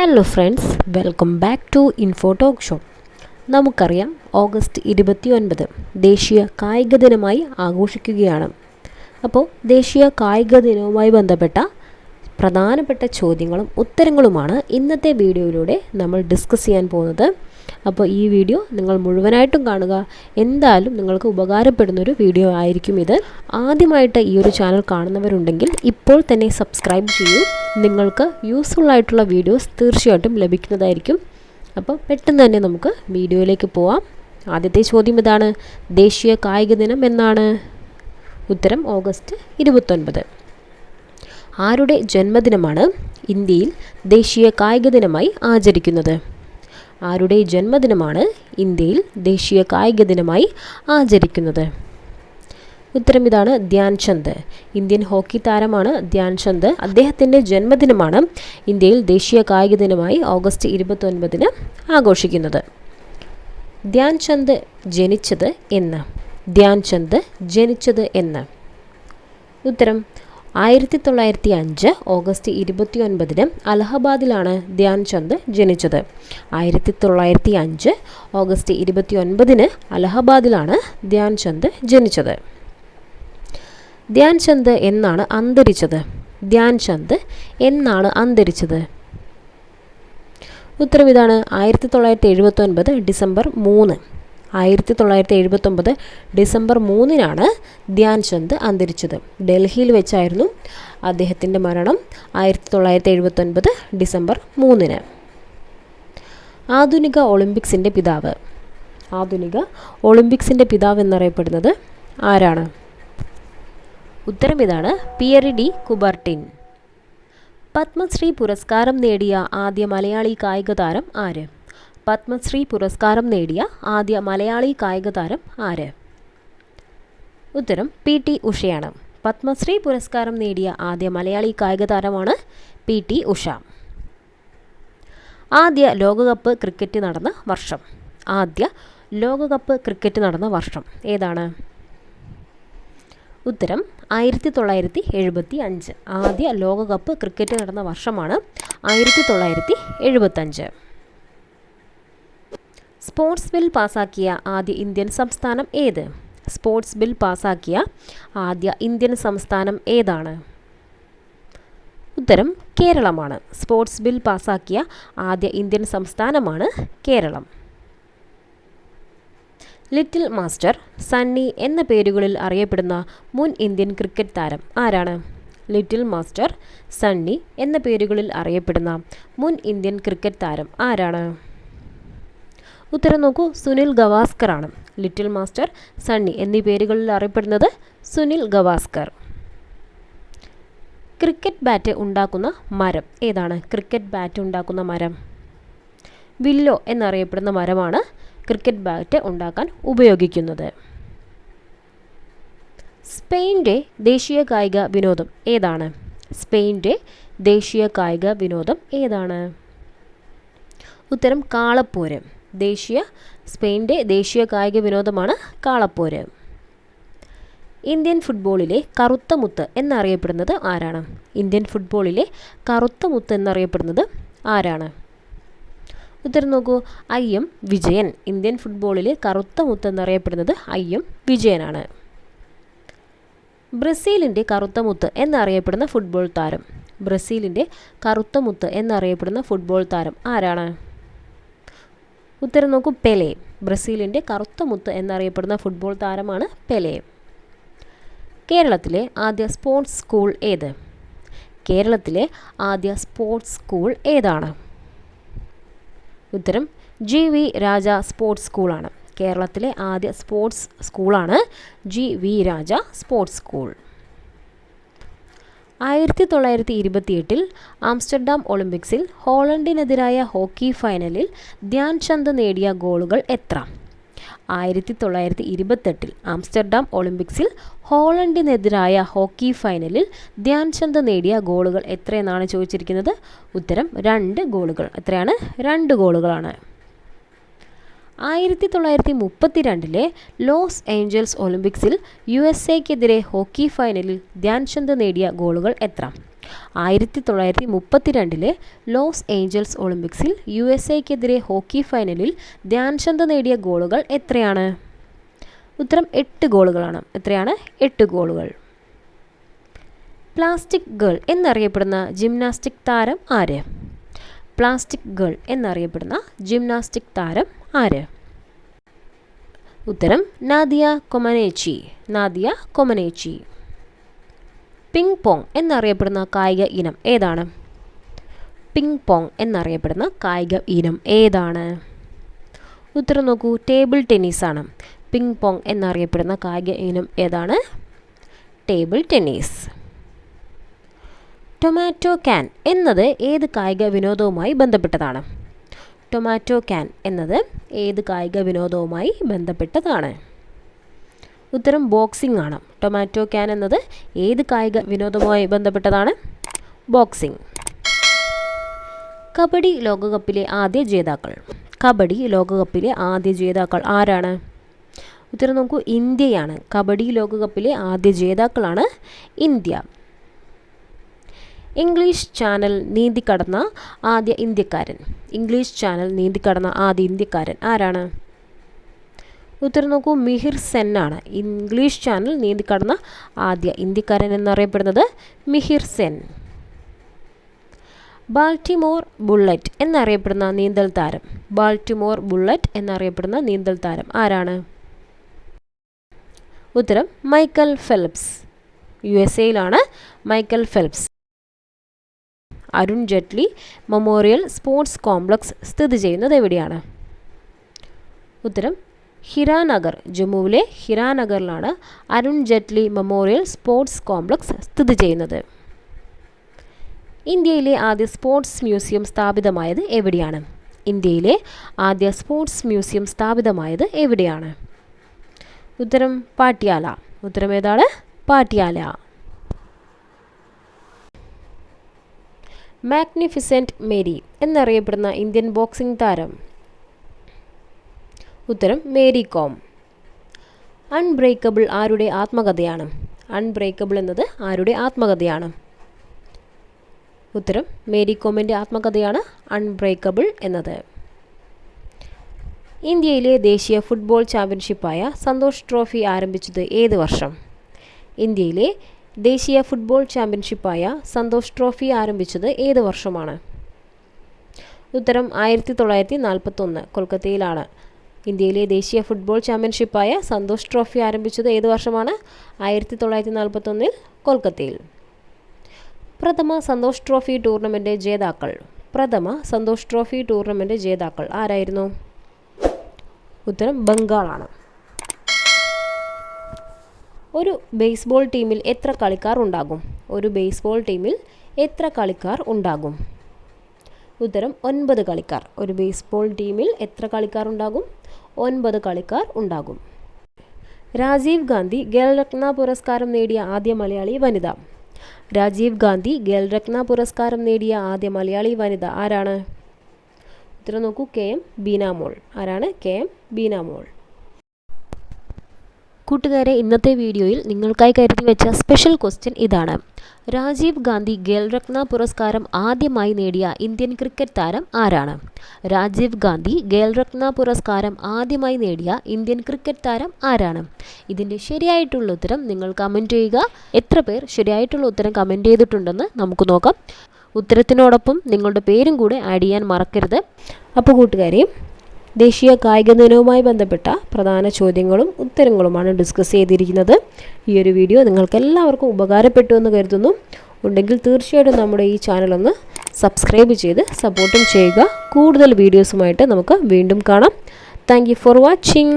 Hello friends welcome back to info talk show നമുക്കറിയാം August ഇരുപത്തി ഒൻപത് ദേശീയ കായിക ദിനമായി ആഘോഷിക്കുകയാണ്. അപ്പോൾ ദേശീയ കായിക ദിനവുമായി ബന്ധപ്പെട്ട പ്രധാനപ്പെട്ട ചോദ്യങ്ങളും ഉത്തരങ്ങളുമാണ് ഇന്നത്തെ വീഡിയോയിലൂടെ നമ്മൾ ഡിസ്കസ് ചെയ്യാൻ പോകുന്നത്. അപ്പോൾ ഈ വീഡിയോ നിങ്ങൾ മുഴുവനായിട്ടും കാണുക. എന്തായാലും നിങ്ങൾക്ക് ഉപകാരപ്പെടുന്ന ഒരു വീഡിയോ ആയിരിക്കും ഇത്. ആദ്യമായിട്ട് ഈ ഒരു ചാനൽ കാണുന്നവരുണ്ടെങ്കിൽ ഇപ്പോൾ തന്നെ സബ്സ്ക്രൈബ് ചെയ്യൂ. നിങ്ങൾക്ക് യൂസ്ഫുൾ ആയിട്ടുള്ള വീഡിയോസ് തീർച്ചയായിട്ടും ലഭിക്കുന്നതായിരിക്കും. അപ്പോൾ പെട്ടെന്ന് തന്നെ നമുക്ക് വീഡിയോയിലേക്ക് പോവാം. ആദ്യത്തെ ചോദ്യം ഇതാണ്. ദേശീയ കായിക ദിനം എന്നാണ്. ഉത്തരം ഓഗസ്റ്റ് ഇരുപത്തൊൻപത്. ആരുടെ ജന്മദിനമാണ് ഇന്ത്യയിൽ ദേശീയ കായിക ദിനമായി ആചരിക്കുന്നത്? ആരുടെ ജന്മദിനമാണ് ഇന്ത്യയിൽ ദേശീയ കായിക ദിനമായി ആചരിക്കുന്നത്? ഉത്തരം ഇതാണ് ധ്യാൻചന്ദ്. ഇന്ത്യൻ ഹോക്കി താരമാണ് ധ്യാൻചന്ദ്. അദ്ദേഹത്തിന്റെ ജന്മദിനമാണ് ഇന്ത്യയിൽ ദേശീയ കായിക ദിനമായി ഓഗസ്റ്റ് ഇരുപത്തൊൻപതിന് ആഘോഷിക്കുന്നത്. ധ്യാൻ ചന്ദ് ജനിച്ചത് എന്ന്. ധ്യാൻ ചന്ദ് ജനിച്ചത് എന്ന്. ഉത്തരം ആയിരത്തി തൊള്ളായിരത്തി അഞ്ച് ഓഗസ്റ്റ് ഇരുപത്തി ഒൻപതിന് അലഹബാദിലാണ് ധ്യാൻ ചന്ദ് ജനിച്ചത്. ആയിരത്തി തൊള്ളായിരത്തി അഞ്ച് ഓഗസ്റ്റ് ഇരുപത്തി ഒൻപതിന് അലഹബാദിലാണ് ധ്യാൻ ചന്ദ് ജനിച്ചത്. ധ്യാൻ ചന്ദ് എന്നാണ് അന്തരിച്ചത്. ധ്യാൻ ചന്ദ് എന്നാണ് അന്തരിച്ചത്. ഉത്തരവിതാണ് ആയിരത്തി തൊള്ളായിരത്തി എഴുപത്തി ഒൻപത് ഡിസംബർ മൂന്ന്. ആയിരത്തി തൊള്ളായിരത്തി എഴുപത്തൊമ്പത് ഡിസംബർ മൂന്നിനാണ് ധ്യാൻ ചന്ദ് അന്തരിച്ചത്. ഡൽഹിയിൽ വെച്ചായിരുന്നു അദ്ദേഹത്തിന്റെ മരണം ആയിരത്തി തൊള്ളായിരത്തി എഴുപത്തൊൻപത് ഡിസംബർ മൂന്നിന്. ആധുനിക ഒളിമ്പിക്സിന്റെ പിതാവ്. ആധുനിക ഒളിമ്പിക്സിന്റെ പിതാവ് എന്നറിയപ്പെടുന്നത് ആരാണ്? ഉത്തരം ഇതാണ് പിയറി ഡി കുബർട്ടിൻ. പത്മശ്രീ പുരസ്കാരം നേടിയ ആദ്യ മലയാളി കായിക താരം ആര്? പത്മശ്രീ പുരസ്കാരം നേടിയ ആദ്യ മലയാളി കായിക താരം ആര്? ഉത്തരം പി ടി ഉഷയാണ്. പത്മശ്രീ പുരസ്കാരം നേടിയ ആദ്യ മലയാളി കായിക താരമാണ് പി ടി ഉഷ. ആദ്യ ലോകകപ്പ് ക്രിക്കറ്റ് നടന്ന വർഷം. ആദ്യ ലോകകപ്പ് ക്രിക്കറ്റ് നടന്ന വർഷം ഏതാണ്? ഉത്തരം ആയിരത്തി തൊള്ളായിരത്തി എഴുപത്തി അഞ്ച്. ആദ്യ ലോകകപ്പ് ക്രിക്കറ്റ് നടന്ന വർഷമാണ് ആയിരത്തി തൊള്ളായിരത്തി എഴുപത്തഞ്ച് സ്പോർട്സ് ബിൽ പാസാക്കിയ ആദ്യ ഇന്ത്യൻ സംസ്ഥാനം ഏത്? സ്പോർട്സ് ബിൽ പാസാക്കിയ ആദ്യ ഇന്ത്യൻ സംസ്ഥാനം ഏതാണ്? ഉത്തരം കേരളമാണ്. സ്പോർട്സ് ബിൽ പാസാക്കിയ ആദ്യ ഇന്ത്യൻ സംസ്ഥാനമാണ് കേരളം. ലിറ്റിൽ മാസ്റ്റർ സണ്ണി എന്ന പേരുകളിൽ അറിയപ്പെടുന്ന മുൻ ഇന്ത്യൻ ക്രിക്കറ്റ് താരം ആരാണ്? ലിറ്റിൽ മാസ്റ്റർ സണ്ണി എന്ന പേരുകളിൽ അറിയപ്പെടുന്ന മുൻ ഇന്ത്യൻ ക്രിക്കറ്റ് താരം ആരാണ്? ഉത്തരം നോക്കൂ. സുനിൽ ഗവാസ്കർ ആണ് ലിറ്റിൽ മാസ്റ്റർ സണ്ണി എന്നീ പേരുകളിൽ അറിയപ്പെടുന്നത് സുനിൽ ഗവാസ്കർ. ക്രിക്കറ്റ് ബാറ്റ് ഉണ്ടാക്കുന്ന മരം ഏതാണ്? ക്രിക്കറ്റ് ബാറ്റ് ഉണ്ടാക്കുന്ന മരം. വില്ലോ എന്നറിയപ്പെടുന്ന മരമാണ് ക്രിക്കറ്റ് ബാറ്റ് ഉണ്ടാക്കാൻ ഉപയോഗിക്കുന്നത്. സ്പെയിന്റെ ദേശീയ കായിക വിനോദം ഏതാണ്? സ്പെയിന്റെ ദേശീയ കായിക വിനോദം ഏതാണ്? ഉത്തരം കാളപ്പോര്. ദേശീയ സ്പെയിന്റെ ദേശീയ കായിക വിനോദമാണ് കാളപ്പോര്. ഇന്ത്യൻ ഫുട്ബോളിലെ കറുത്ത മുത്ത് എന്നറിയപ്പെടുന്നത് ആരാണ്? ഇന്ത്യൻ ഫുട്ബോളിലെ കറുത്ത മുത്ത് എന്നറിയപ്പെടുന്നത് ആരാണ്? ഉത്തരം നോക്കൂ. I M Vijayan. ഇന്ത്യൻ ഫുട്ബോളിലെ കറുത്ത മുത്ത് എന്നറിയപ്പെടുന്നത് ഐ എം വിജയനാണ്. ബ്രസീലിന്റെ കറുത്ത മുത്ത് എന്നറിയപ്പെടുന്ന ഫുട്ബോൾ താരം. ബ്രസീലിന്റെ കറുത്ത മുത്ത് എന്നറിയപ്പെടുന്ന ഫുട്ബോൾ താരം ആരാണ്? ഉത്തരം നോക്കൂ പെലെ. ബ്രസീലിന്റെ കറുത്ത മുത്ത് എന്നറിയപ്പെടുന്ന ഫുട്ബോൾ താരമാണ് പെലെ. കേരളത്തിലെ ആദ്യ സ്പോർട്സ് സ്കൂൾ ഏത്? കേരളത്തിലെ ആദ്യ സ്പോർട്സ് സ്കൂൾ ഏതാണ്? ഉത്തരം ജി വി രാജ സ്പോർട്സ് സ്കൂളാണ് കേരളത്തിലെ ആദ്യ സ്പോർട്സ് സ്കൂളാണ് G V Raja sports school. ആയിരത്തി തൊള്ളായിരത്തി ഇരുപത്തിയെട്ടിൽ ആംസ്റ്റർഡാം ഒളിമ്പിക്സിൽ ഹോളണ്ടിനെതിരായ ഹോക്കി ഫൈനലിൽ ധ്യാൻ ചന്ദ് നേടിയ ഗോളുകൾ എത്ര? ആയിരത്തി തൊള്ളായിരത്തി ഇരുപത്തെട്ടിൽ ആംസ്റ്റർഡാം ഒളിമ്പിക്സിൽ ഹോളണ്ടിനെതിരായ ഹോക്കി ഫൈനലിൽ ധ്യാൻ ചന്ദ് നേടിയ ഗോളുകൾ എത്രയെന്നാണ് ചോദിച്ചിരിക്കുന്നത്? ഉത്തരം രണ്ട് ഗോളുകൾ. എത്രയാണ്? രണ്ട് ഗോളുകളാണ്. ആയിരത്തി തൊള്ളായിരത്തി മുപ്പത്തി രണ്ടിലെ ലോസ് ഏഞ്ചൽസ് ഒളിമ്പിക്സിൽ യു എസ് എക്കെതിരെ ഹോക്കി ഫൈനലിൽ ധ്യാൻചന്ദ് നേടിയ ഗോളുകൾ എത്ര? ആയിരത്തി തൊള്ളായിരത്തി മുപ്പത്തിരണ്ടിലെ ലോസ് ഏഞ്ചൽസ് ഒളിമ്പിക്സിൽ യു എസ് എക്കെതിരെ ഹോക്കി ഫൈനലിൽ ധ്യാൻചന്ദ് നേടിയ ഗോളുകൾ എത്രയാണ്? ഉത്തരം എട്ട് ഗോളുകളാണ്. എത്രയാണ്? എട്ട് ഗോളുകൾ. പ്ലാസ്റ്റിക് ഗേൾ എന്നറിയപ്പെടുന്ന ജിംനാസ്റ്റിക് താരം ആര്? പ്ലാസ്റ്റിക് ഗേൾ എന്നറിയപ്പെടുന്ന ജിംനാസ്റ്റിക് താരം ആര്? ഉത്തരം Nadia Comaneci. Nadia Comaneci. Ping pong എന്നറിയപ്പെടുന്ന കായിക ഇനം ഏതാണ്? പിങ് പോങ് എന്നറിയപ്പെടുന്ന കായിക ഇനം ഏതാണ്? ഉത്തരം നോക്കൂ ടേബിൾ ടെന്നീസ് ടെന്നീസാണ് പിങ് പോങ് എന്നറിയപ്പെടുന്ന കായിക ഇനം ഏതാണ്? Table tennis. ടൊമാറ്റോ ക്യാൻ എന്നത് ഏത് കായിക വിനോദവുമായി ബന്ധപ്പെട്ടതാണ്? ടൊമാറ്റോ ക്യാൻ എന്നത് ഏത് കായിക വിനോദവുമായി ബന്ധപ്പെട്ടതാണ്? ഉത്തരം ബോക്സിംഗ് ആണ്. ടൊമാറ്റോ ക്യാൻ എന്നത് ഏത് കായിക വിനോദവുമായി ബന്ധപ്പെട്ടതാണ്? ബോക്സിംഗ് കബഡി ലോകകപ്പിലെ ആദ്യ ജേതാക്കൾ. കബഡി ലോകകപ്പിലെ ആദ്യ ജേതാക്കൾ ആരാണ്? ഉത്തരം നോക്കൂ ഇന്ത്യയാണ്. കബഡി ലോകകപ്പിലെ ആദ്യ ജേതാക്കളാണ് ഇന്ത്യ. ഇംഗ്ലീഷ് ചാനൽ നീന്തിക്കടന്ന ആദ്യ ഇന്ത്യക്കാരൻ. ഇംഗ്ലീഷ് ചാനൽ നീന്തിക്കടന്ന ആദ്യ ഇന്ത്യക്കാരൻ ആരാണ്? ഉത്തരം നോക്കൂ മിഹിർ സെൻ ആണ്. ഇംഗ്ലീഷ് ചാനൽ നീന്തിക്കടന്ന ആദ്യ ഇന്ത്യക്കാരൻ എന്നറിയപ്പെടുന്നത് മിഹിർ സെൻ. ബാൾട്ടിമോർ ബുള്ളറ്റ് എന്നറിയപ്പെടുന്ന നീന്തൽ താരം. ബാൾട്ടിമോർ ബുള്ളറ്റ് എന്നറിയപ്പെടുന്ന നീന്തൽ താരം ആരാണ്? ഉത്തരം Michael Phelps U S എയിലാണ് Michael Phelps Arun Jaitley memorial sports complex സ്ഥിതി ചെയ്യുന്നത് എവിടെയാണ്? ഉത്തരം ഹിരാനഗർ ജമ്മുവിലെ ഹിരാനഗറിലാണ് Arun Jaitley memorial sports complex സ്ഥിതി ചെയ്യുന്നത്. ഇന്ത്യയിലെ ആദ്യ സ്പോർട്സ് മ്യൂസിയം സ്ഥാപിതമായത് എവിടെയാണ്? ഇന്ത്യയിലെ ആദ്യ സ്പോർട്സ് മ്യൂസിയം സ്ഥാപിതമായത് എവിടെയാണ്? ഉത്തരം പാട്യാല. ഉത്തരം ഏതാണ്? പാട്യാല. മാഗ്നിഫിസെന്റ് മേരി എന്നറിയപ്പെടുന്ന ഇന്ത്യൻ ബോക്സിംഗ് താരം. ഉത്തരം മേരി കോം അൺബ്രേക്കബിൾ ആരുടെ ആത്മകഥയാണ്? അൺബ്രേക്കബിൾ എന്നത് ആരുടെ ആത്മകഥയാണ്? ഉത്തരം മേരി കോമിന്റെ ആത്മകഥയാണ് അൺബ്രേക്കബിൾ എന്നത്. ഇന്ത്യയിലെ ദേശീയ ഫുട്ബോൾ ചാമ്പ്യൻഷിപ്പായ സന്തോഷ് ട്രോഫി ആരംഭിച്ചത് ഏത് വർഷം? ഇന്ത്യയിലെ ദേശീയ ഫുട്ബോൾ ചാമ്പ്യൻഷിപ്പായ സന്തോഷ് ട്രോഫി ആരംഭിച്ചത് ഏത് വർഷമാണ്? ഉത്തരം ആയിരത്തി തൊള്ളായിരത്തി നാൽപ്പത്തൊന്ന് കൊൽക്കത്തയിലാണ്. ഇന്ത്യയിലെ ദേശീയ ഫുട്ബോൾ ചാമ്പ്യൻഷിപ്പായ സന്തോഷ് ട്രോഫി ആരംഭിച്ചത് ഏത് വർഷമാണ്? ആയിരത്തി തൊള്ളായിരത്തി നാൽപ്പത്തൊന്നിൽ കൊൽക്കത്തയിൽ. പ്രഥമ സന്തോഷ് ട്രോഫി ടൂർണമെന്റ് ജേതാക്കൾ. പ്രഥമ സന്തോഷ് ട്രോഫി ടൂർണമെന്റ് ജേതാക്കൾ ആരായിരുന്നു? ഉത്തരം ബംഗാളാണ്. ഒരു ബേസ്ബോൾ ടീമിൽ എത്ര കളിക്കാർ ഉണ്ടാകും? ഒരു ബേസ്ബോൾ ടീമിൽ എത്ര കളിക്കാർ ഉണ്ടാകും? ഉത്തരം ഒൻപത് കളിക്കാർ. ഒരു ബേസ്ബോൾ ടീമിൽ എത്ര കളിക്കാർ ഉണ്ടാകും? ഒൻപത് കളിക്കാർ ഉണ്ടാകും. രാജീവ് ഗാന്ധി ഖേൽരത്ന പുരസ്കാരം നേടിയ ആദ്യ മലയാളി വനിത. രാജീവ് ഗാന്ധി ഖേൽരത്ന പുരസ്കാരം നേടിയ ആദ്യ മലയാളി വനിത ആരാണ്? ഉത്തരം നോക്കൂ കെ എം ബീനാമോൾ. ആരാണ്? K M Beenamol. കൂട്ടുകാരെ ഇന്നത്തെ വീഡിയോയിൽ നിങ്ങൾക്കായി കരുതി വെച്ച സ്പെഷ്യൽ ക്വസ്റ്റ്യൻ ഇതാണ്. രാജീവ് ഗാന്ധി ഖേൽരത്ന പുരസ്കാരം ആദ്യമായി നേടിയ ഇന്ത്യൻ ക്രിക്കറ്റ് താരം ആരാണ്? രാജീവ് ഗാന്ധി ഖേൽരത്ന പുരസ്കാരം ആദ്യമായി നേടിയ ഇന്ത്യൻ ക്രിക്കറ്റ് താരം ആരാണ്? ഇതിന്റെ ശരിയായിട്ടുള്ള ഉത്തരം നിങ്ങൾ കമന്റ് ചെയ്യുക. എത്ര പേർ ശരിയായിട്ടുള്ള ഉത്തരം കമന്റ് ചെയ്തിട്ടുണ്ടെന്ന് നമുക്ക് നോക്കാം. ഉത്തരത്തിനോടൊപ്പം നിങ്ങളുടെ പേരും കൂടെ ആഡ് ചെയ്യാൻ മറക്കരുത്. അപ്പോൾ കൂട്ടുകാരെയും ദേശീയ കായിക ദിനവുമായി ബന്ധപ്പെട്ട പ്രധാന ചോദ്യങ്ങളും ഉത്തരങ്ങളുമാണ് ഡിസ്കസ് ചെയ്തിരിക്കുന്നത്. ഈ ഒരു വീഡിയോ നിങ്ങൾക്ക് എല്ലാവർക്കും ഉപകാരപ്പെട്ടു എന്ന് കരുതുന്നു. ഉണ്ടെങ്കിൽ തീർച്ചയായിട്ടും നമ്മുടെ ഈ ചാനലൊന്ന് സബ്സ്ക്രൈബ് ചെയ്ത് സപ്പോർട്ടും ചെയ്യുക. കൂടുതൽ വീഡിയോസുമായിട്ട് നമുക്ക് വീണ്ടും കാണാം. Thank for watching